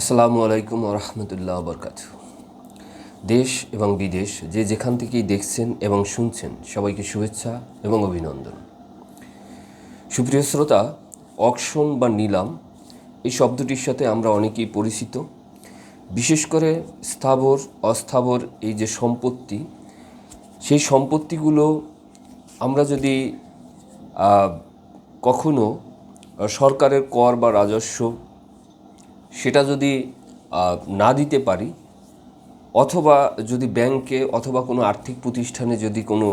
আসসালামু আলাইকুম রহমতুল্লাহ বরকাত দেশ এবং বিদেশ যে যেখান থেকেই দেখছেন এবং শুনছেন, সবাইকে শুভেচ্ছা এবং অভিনন্দন। সুপ্রিয় শ্রোতা, অকশন বা নিলাম, এই শব্দটির সাথে আমরা অনেকেই পরিচিত। বিশেষ করে স্থাবর, অস্থাবর এই যে সম্পত্তি, সেই সম্পত্তিগুলো আমরা যদি কখনো সরকারের কর বা রাজস্ব সেটা যদি না দিতে পারি, অথবা যদি ব্যাংকে অথবা কোনো আর্থিক প্রতিষ্ঠানে যদি কোনো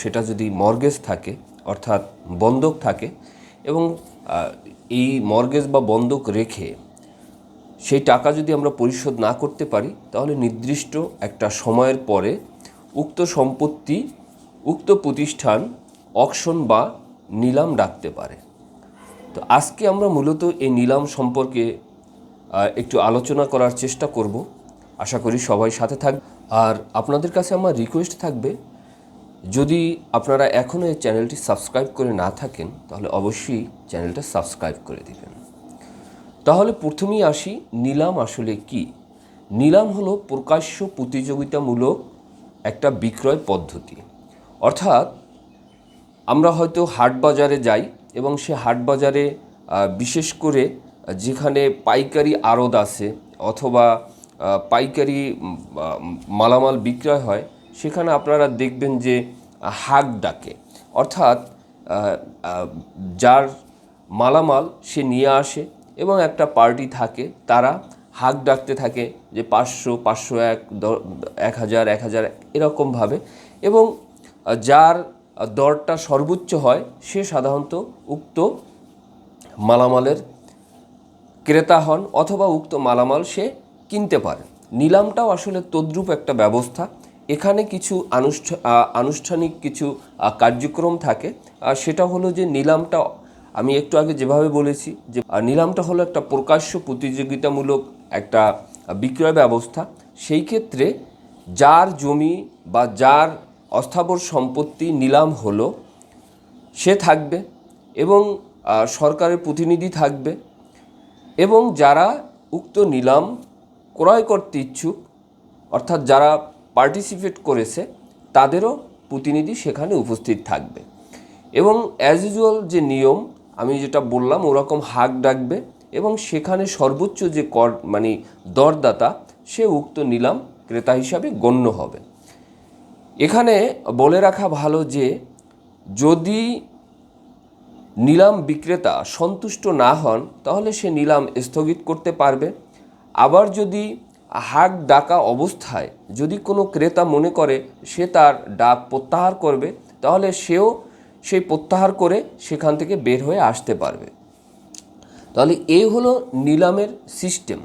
সেটা যদি মর্গেজ থাকে, অর্থাৎ বন্ধক থাকে, এবং এই মর্গেজ বা বন্ধক রেখে সেই টাকা যদি আমরা পরিশোধ না করতে পারি, তাহলে নির্দিষ্ট একটা সময়ের পরে উক্ত সম্পত্তি, উক্ত প্রতিষ্ঠান অকশন বা নিলাম ডাকতে পারে। তো আজকে আমরা মূলত এই নিলাম সম্পর্কে একটু আলোচনা করার চেষ্টা করব। আশা করি সবাই সাথে থাকবে আর আপনাদের কাছে আমার রিকোয়েস্ট থাকবে, যদি আপনারা এখনও এই চ্যানেলটি সাবস্ক্রাইব করে না থাকেন, তাহলে অবশ্যই চ্যানেলটা সাবস্ক্রাইব করে দিবেন। তাহলে প্রথমেই আসি, নিলাম আসলে কি? নিলাম হলো প্রকাশ্য প্রতিযোগিতামূলক একটা বিক্রয় পদ্ধতি। অর্থাৎ আমরা হয়তো হাট বাজারে যাই এবং সে হাট বাজারে বিশেষ করে যেখানে পাইকারি আড়ত আছে অথবা পাইকারি মালামাল বিক্রয় হয়, সেখানে আপনারা দেখবেন যে হাক ডাকে। অর্থাৎ যার মালামাল সে নিয়ে আসে এবং একটা পার্টি থাকে, তারা হাক ডাকতে থাকে যে, পাঁচশো পাঁচশো এক এক হাজার এক হাজার, এরকমভাবে। এবং যার দরটা সর্বোচ্চ হয়, সে সাধারণত উক্ত মালামালের ক্রেতা হন অথবা উক্ত মালামাল সে কিনতে পারে। নিলামটাও আসলে তদ্রূপ একটা ব্যবস্থা। এখানে কিছু আনুষ্ঠা আনুষ্ঠানিক কিছু কার্যক্রম থাকে। সেটা হলো যে নিলামটা, আমি একটু আগে যেভাবে বলেছি যে নিলামটা হলো একটা প্রকাশ্য প্রতিযোগিতামূলক একটা বিক্রয় ব্যবস্থা। সেই ক্ষেত্রে যার জমি বা যার অস্থাবর সম্পত্তি নিলাম হলো, সে থাকবে এবং সরকারের প্রতিনিধি থাকবে। এবং যারা উক্ত নিলাম ক্রয় করতে ইচ্ছুক, অর্থাৎ যারা পার্টিসিপেট করেছে, তাদেরও প্রতিনিধি সেখানে উপস্থিত থাকবে। এবং অ্যাজ ইউজুয়াল যে নিয়ম, আমি যেটা বললাম, ওরকম হাক ডাকবে এবং সেখানে সর্বোচ্চ যে কর মানে দরদাতা, সে উক্ত নিলাম ক্রেতা হিসাবে গণ্য হবে। এখানে বলে রাখা ভালো যে, যদি নিলাম বিক্রেতা সন্তুষ্ট না হন, তাহলে সে নিলাম স্থগিত করতে পারবে। আবার যদি হাক ডাকা অবস্থায় যদি কোনো ক্রেতা মনে করে সে তার ডাক প্রত্যাহার করবে, তাহলে সেও সেই প্রত্যাহার করে সেখান থেকে বের হয়ে আসতে পারবে। তাহলে এই হলো নিলামের সিস্টেম।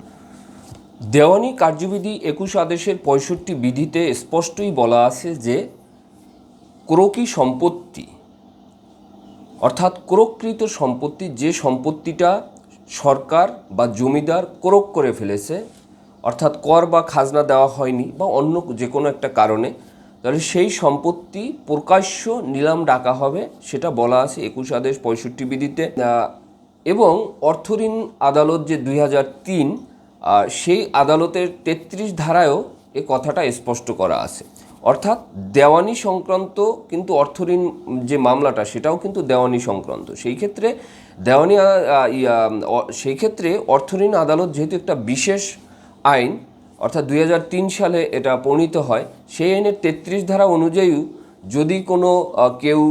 দেওয়ানি কার্যবিধি একুশ আদেশের পঁয়ষট্টি বিধিতে স্পষ্টই বলা আছে যে ক্রোকি সম্পত্তি অর্থাৎ ক্রোককৃত সম্পত্তি যে সম্পত্তিটা সরকার বা জমিদার ক্রোক করে ফেলেছে, অর্থাৎ কর বা খাজনা দেওয়া হয়নি বা অন্য যে কোনো একটা কারণে, তাহলে সেই সম্পত্তি প্রকাশ্য নিলাম ডাকা হবে, সেটা বলা আছে একুশ আদেশ পঁয়ষট্টি বিধিতে। এবং অর্থঋণ আদালত যে দুই হাজার তিন সেই আদালতের তেত্রিশ ধারায়ও এ কথাটা স্পষ্ট করা আছে। অর্থাৎ দেওয়ানি সংক্রান্ত কিন্তু অর্থঋণ যে মামলাটা, সেটাও কিন্তু দেওয়ানি সংক্রান্ত। সেই ক্ষেত্রে দেওয়ানি সেই ক্ষেত্রে অর্থঋণ আদালত যেহেতু একটা বিশেষ আইন, অর্থাৎ দু হাজার তিন সালে এটা প্রণীত হয়, সেই আইনের তেত্রিশ ধারা অনুযায়ী যদি কোনো কেউ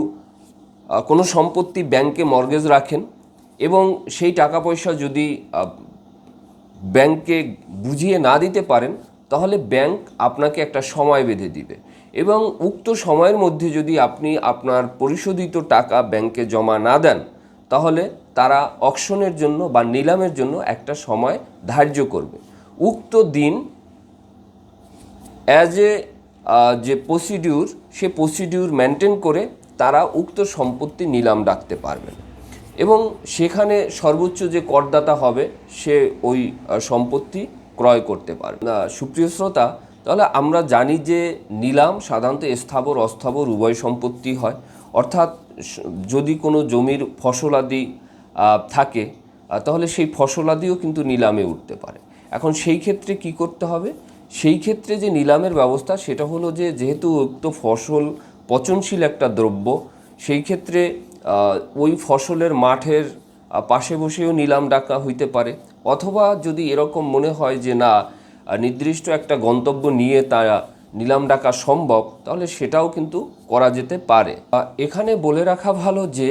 কোনো সম্পত্তি ব্যাংকে মর্গেজ রাখেন এবং সেই টাকা পয়সা যদি ব্যাংকে বুঝিয়ে না দিতে পারেন তাহলে ব্যাংক আপনাকে একটা সময় বেঁধে দিবে। এবং উক্ত সময়ের মধ্যে যদি আপনি আপনার পরিশোধিত টাকা ব্যাংকে জমা না দেন, তাহলে তারা অকশনের জন্য বা নিলামের জন্য একটা সময় ধার্য করবে। উক্ত দিন অ্যাজ এ যে প্রসিডিউর সে প্রসিডিউর মেনটেন করে তারা উক্ত সম্পত্তি নিলাম ডাকতে পারবেন এবং সেখানে সর্বোচ্চ যে করদাতা হবে, সে ওই সম্পত্তি ক্রয় করতে পারবে। না, সুপ্রিয় শ্রোতা, তাহলে আমরা জানি যে নিলাম সাধারণত স্থাবর, অস্থাবর উভয় সম্পত্তি হয়। অর্থাৎ যদি কোনো জমির ফসলাদি থাকে তাহলে সেই ফসলাদিও কিন্তু নিলামে উঠতে পারে। এখন সেই ক্ষেত্রে কি করতে হবে? সেই ক্ষেত্রে যে নিলামের ব্যবস্থা, সেটা হলো যে যেহেতু উক্ত ফসল পচনশীল একটা দ্রব্য, সেই ক্ষেত্রে ওই ফসলের মাঠের পাশে বসেও নিলাম ডাকা হইতে পারে। অথবা যদি এরকম মনে হয় যে না নির্দিষ্ট একটা গন্তব্য নিয়ে তা নিলাম ডাকা সম্ভব, তাহলে সেটাও কিন্তু করা যেতে পারে। এখানে বলে রাখা ভালো যে,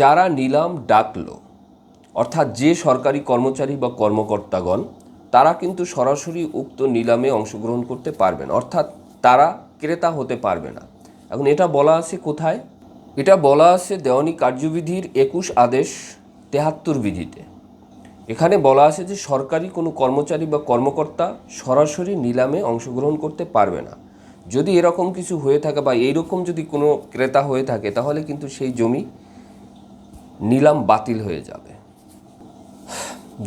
যারা নিলাম ডাকলো, অর্থাৎ যে সরকারি কর্মচারী বা কর্মকর্তাগণ, তারা কিন্তু সরাসরি উক্ত নিলামে অংশগ্রহণ করতে পারবেন, অর্থাৎ তারা ক্রেতা হতে পারবে না। এখন এটা বলা আছে কোথায়? এটা বলা আছে দেওয়ানি কার্যবিধির একুশ আদেশ তেহাত্তর বিধিতে। এখানে বলা আছে যে সরকারি কোনো কর্মচারী বা কর্মকর্তা সরাসরি নিলামে অংশগ্রহণ করতে পারবে না। যদি এরকম কিছু হয়ে থাকে বা এইরকম যদি কোনো ক্রেতা হয়ে থাকে, তাহলে কিন্তু সেই জমি নিলাম বাতিল হয়ে যাবে।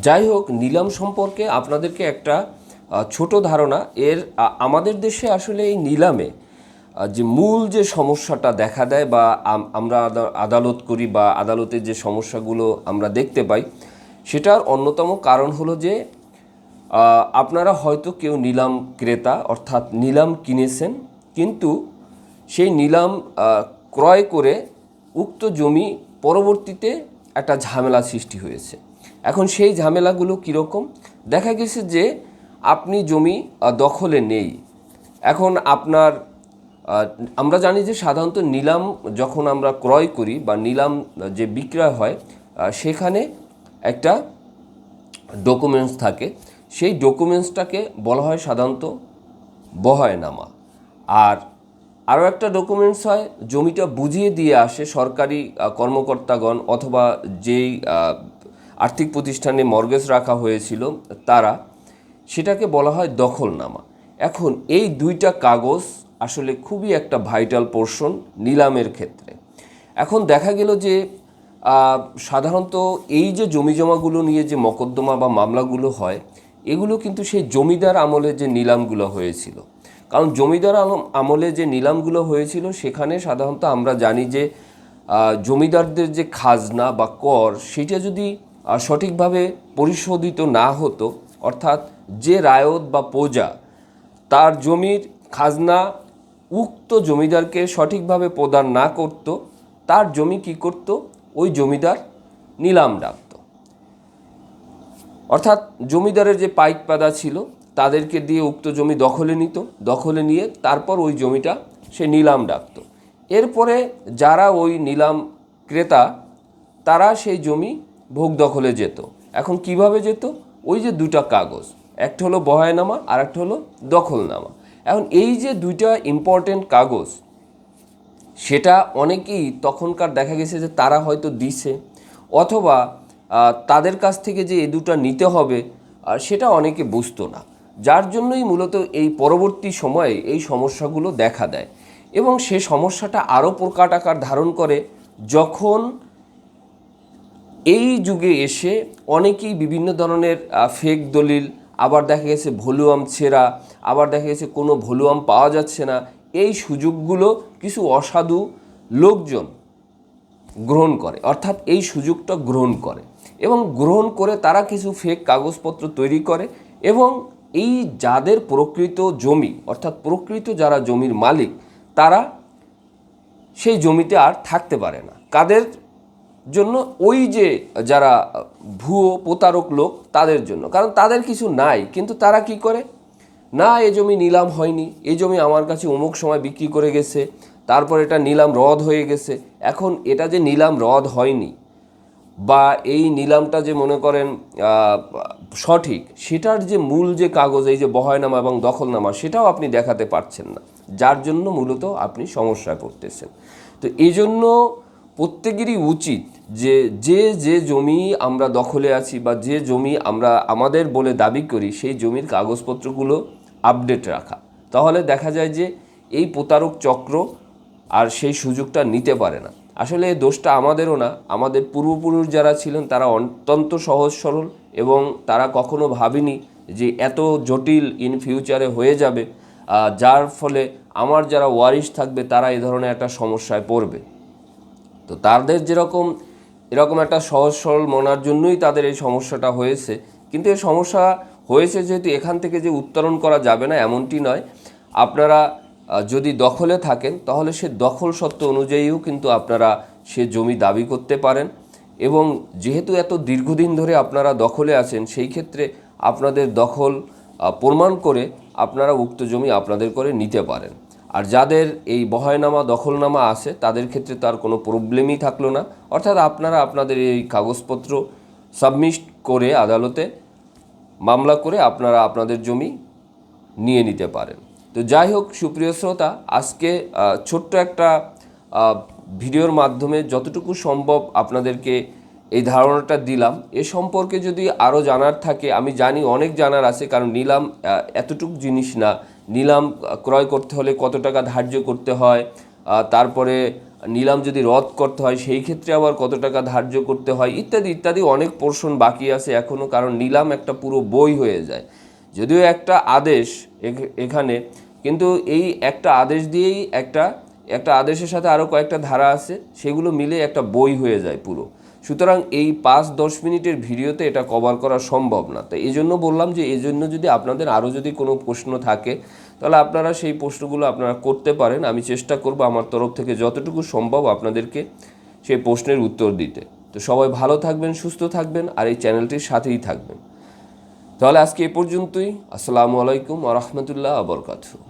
যাই হোক, নিলাম সম্পর্কে আপনাদেরকে একটা ছোট ধারণা। এর আমাদের দেশে আসলে এই নিলামে যে মূল যে সমস্যাটা দেখা দেয় বা আমরা আদা- আদালত করি বা আদালতের যে সমস্যাগুলো আমরা দেখতে পাই সেটার অন্যতম কারণ হলো যে আপনারা হয়তো কেউ নিলাম ক্রেতা, অর্থাৎ নিলাম কিনেছেন, কিন্তু সেই নিলাম ক্রয় করে উক্ত জমি পরবর্তীতে একটা ঝামেলা সৃষ্টি হয়েছে। এখন সেই ঝামেলাগুলো কীরকম? দেখা গেছে যে, আপনি জমি দখলে নেই। এখন আপনার আমরা জানি যে সাধারণত নিলাম যখন আমরা ক্রয় করি বা নিলাম যে বিক্রয় হয় সেখানে একটা ডকুমেন্টস থাকে। সেই ডকুমেন্টসটাকে বলা হয় সাধারণত বহায়নামা। আর আরও একটা ডকুমেন্টস হয়, জমিটা বুঝিয়ে দিয়ে আসে সরকারি কর্মকর্তাগণ অথবা যেই আর্থিক প্রতিষ্ঠানে মর্গেজ রাখা হয়েছিল তারা, সেটাকে বলা হয় দখলনামা। এখন এই দুইটা কাগজ আসলে খুবই একটা ভাইটাল পোর্শন নিলামের ক্ষেত্রে। এখন দেখা গেল যে সাধারণত এই যে জমি জমাগুলো নিয়ে যে মকদ্দমা বা মামলাগুলো হয়, এগুলো কিন্তু সেই জমিদার আমলে যে নিলামগুলো হয়েছিল। কারণ জমিদার আমলে যে নিলামগুলো হয়েছিল, সেখানে সাধারণত আমরা জানি যে জমিদারদের যে খাজনা বা কর, সেটা যদি সঠিকভাবে পরিশোধিত না হতো, অর্থাৎ যে রায়ত বা প্রজা তার জমির খাজনা উক্ত জমিদারকে সঠিকভাবে প্রদান না করত, তার জমি কি করত? ওই জমিদার নিলাম ডাকত। অর্থাৎ জমিদারের যে পাইক পাদা ছিল, তাদেরকে দিয়ে উক্ত জমি দখলে নিত, দখলে নিয়ে তারপর ওই জমিটা সে নিলাম ডাকত। এরপরে যারা ওই নিলাম ক্রেতা, তারা সেই জমি ভোগ দখলে যেত। এখন কীভাবে যেত? ওই যে দুটা কাগজ, একটা হলো বহায়নামা আর একটা হলো দখলনামা। এখন এই যে দুইটা ইম্পর্টেন্ট কাগজ সেটা অনেকেই তখনকার দেখা গেছে যে তারা হয়তো দিছে, অথবা তাদের কাছ থেকে যে এ দুটো নিতে হবে সেটা অনেকে বুঝতো না। যার জন্যই মূলত এই পরবর্তী সময়ে এই সমস্যাগুলো দেখা দেয়। এবং সে সমস্যাটা আরও প্রকাট আকার ধারণ করে যখন এই যুগে এসে অনেকেই বিভিন্ন ধরনের ফেক দলিল, আবার দেখা গেছে ভলিউম ছেঁড়া, আবার দেখা গেছে কোনো ভলিউম পাওয়া যাচ্ছে না এই সুযোগগুলো কিছু অসাধু লোকজন গ্রহণ করে, অর্থাৎ এই সুযোগটা গ্রহণ করে। এবং গ্রহণ করে তারা কিছু ফেক কাগজপত্র তৈরি করে এবং এই যাদের প্রকৃত জমি, অর্থাৎ প্রকৃত যারা জমির মালিক, তারা সেই জমিতে আর থাকতে পারে না। কাদের জন্য? ওই যে যারা ভুয়ো প্রতারক লোক, তাদের জন্য। কারণ তাদের কিছু নাই, কিন্তু তারা কি করে? না, এ জমি নিলাম হয়নি। এ জমি আমার কাছে অমুক সময় বিক্রি করে গেছে, তারপর এটা নিলাম রদ হয়ে গেছে। এখন এটা যে নিলাম রদ হয়নি বা এই নিলামটা যে মনে করেন সঠিক, সেটার যে মূল যে কাগজ, এই যে বহায়নামা এবং দখলনামা, সেটাও আপনি দেখাতে পারছেন না। যার জন্য মূলত আপনি সমস্যায় পড়তেছেন। তো এই জন্য প্রত্যেকেরই উচিত যে যে যে জমি আমরা দখলে আছি বা যে জমি আমরা, আমাদের বলে দাবি করি, সেই জমির কাগজপত্রগুলো আপডেট রাখা। তাহলে দেখা যায় যে এই প্রতারক চক্র আর সেই সুযোগটা নিতে পারে না। আসলে এই দোষটা আমাদেরও না, আমাদের পূর্বপুরুষ যারা ছিলেন তারা অত্যন্ত সহজ সরল এবং তারা কখনো ভাবেনি যে এত জটিল ইন ফিউচারে হয়ে যাবে। যার ফলে আমার যারা ওয়ারিশ থাকবে তারা এই ধরনের একটা সমস্যায় পড়বে। তো তাদের যেরকম, এরকম একটা সহজ সরল মনার জন্যই তাদের এই সমস্যাটা হয়েছে। কিন্তু এই সমস্যা হয়েছে যেহেতু এখান থেকে যে উত্তরণ করা যাবে না, এমনটি নয়। আপনারা যদি দখলে থাকেন, তাহলে সে দখল সত্ত্ব অনুযায়ীও কিন্তু আপনারা সে জমি দাবি করতে পারেন। এবং যেহেতু এত দীর্ঘদিন ধরে আপনারা দখলে আছেন, সেই ক্ষেত্রে আপনাদের দখল প্রমাণ করে আপনারা উক্ত জমি আপনাদের করে নিতে পারেন। আর যাদের এই বহায়নামা, দখলনামা আছে, তাদের ক্ষেত্রে তার কোনো প্রবলেমই থাকল না। অর্থাৎ আপনারা আপনাদের এই কাগজপত্র সাবমিট করে আদালতে মামলা করে আপনারা আপনাদের জমি নিয়ে নিতে পারেন। তো যাই হোক সুপ্রিয় শ্রোতা, আজকে ছোট্ট একটা ভিডিওর মাধ্যমে যতটুকু সম্ভব আপনাদেরকে এই ধারণাটা দিলাম। এ সম্পর্কে যদি আরও জানার থাকে, আমি জানি অনেক জানার আছে, কারণ নিলাম এতটুকু জিনিস না। নিলাম ক্রয় করতে হলে কত টাকা ধার্য করতে হয় তারপরে নিলাম যদি রদ করতে হয়, সেই ক্ষেত্রে আবার কত টাকা ধার্য করতে হয়, ইত্যাদি ইত্যাদি অনেক পোর্শন বাকি আছে এখনও কারণ নিলাম একটা পুরো বই হয়ে যায়। যদিও একটা আদেশ এখ- এখানে, কিন্তু এই একটা আদেশ দিয়েই একটা একটা আদেশের সাথে আরও কয়েকটা ধারা আছে, সেগুলো মিলে একটা বই হয়ে যায় পুরো। সুতরাং এই পাঁচ দশ মিনিটের ভিডিওতে এটা কভার করা সম্ভব না। তো এই জন্য বললাম যে এই জন্য যদি আপনাদের আরও যদি কোনো প্রশ্ন থাকে তাহলে আপনারা সেই প্রশ্নগুলো আপনারা করতে পারেন। আমি চেষ্টা করব আমার তরফ থেকে যতটুকু সম্ভব আপনাদেরকে সেই প্রশ্নের উত্তর দিতে। তো সবাই ভালো থাকবেন, সুস্থ থাকবেন আর এই চ্যানেলটির সাথেই থাকবেন। তাহলে আজকে এ পর্যন্তই। আসসালামু আলাইকুম আ রহমতুল্লাহ আবরকাতু